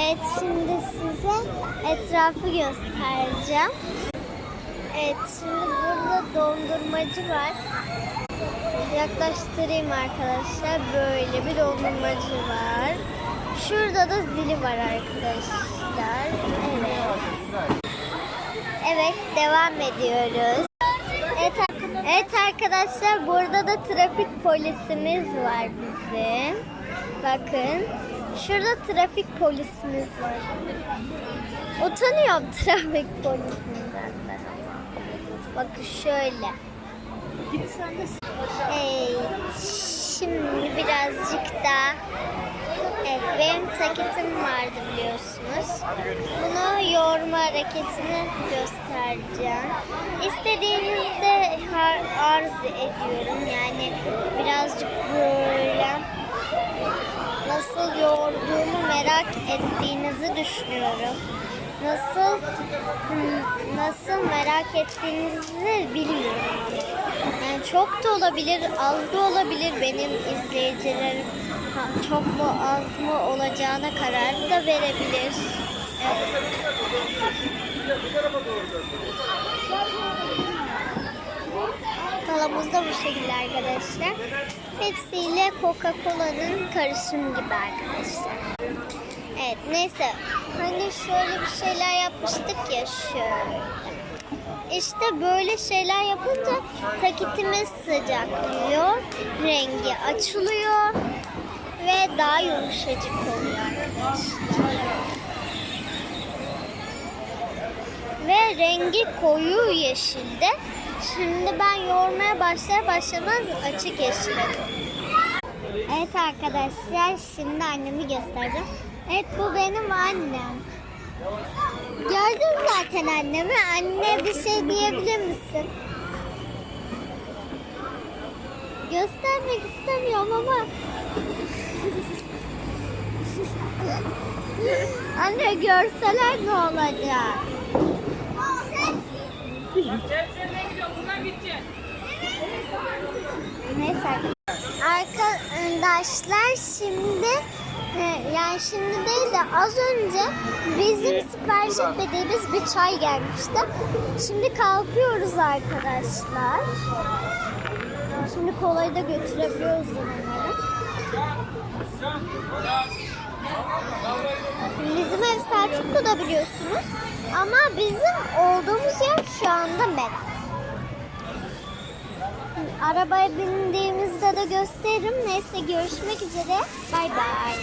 Evet şimdi size etrafı göstereceğim. Evet şimdi burada dondurmacı var. Yaklaştırayım arkadaşlar. Böyle bir dondurmacı var. Şurada da zili var arkadaşlar. Evet. Evet devam ediyoruz. Evet, evet arkadaşlar burada da trafik polisimiz var bizim. Bakın. Şurada trafik polisimiz var. Utanıyorum trafik polisinden de. Bakın şöyle. Evet. Şimdi birazcık daha Evet, benim taketim vardı biliyorsunuz. Bunu yoğurma hareketini göstereceğim. İstediğinizde arz ediyorum. Yani birazcık böyle nasıl merak ettiğinizi düşünüyorum. Nasıl hmm, nasıl merak ettiğinizi bilmiyorum. Yani çok da olabilir, az da olabilir benim izleyicilerim. Çok mu az mı olacağına karar da verebilir. Evet. Kalamız da bu şekilde arkadaşlar. Pepsi ile Coca-Cola'nın karışımı gibi arkadaşlar. Evet neyse. Hani şöyle bir şeyler yapmıştık ya şöyle. İşte böyle şeyler yapınca takitimiz sıcaklıyor, rengi açılıyor ve daha yumuşacık oluyor arkadaşlar. Ve rengi koyu yeşilde. Şimdi ben yoğurmaya başlar başlamaz açık yeşile Evet arkadaşlar şimdi annemi göstereceğim. Evet bu benim annem. Gördün zaten annemi. Anne bir şey diyebilir misin? Göstermek istemiyorum ama. Anne görseler ne olacak? Arkadaşlar şimdi e, yani şimdi değil de az önce bizim sipariş etmediğimiz bir çay gelmişti. Şimdi kalkıyoruz arkadaşlar. Şimdi kolayı da götürebiliyoruz umarım. Bizim ev Selçuklu'da biliyorsunuz. Ama bizim olduğumuz yer şu anda Met. Arabaya bindiğimizde de gösteririm. Neyse görüşmek üzere. Bay bay.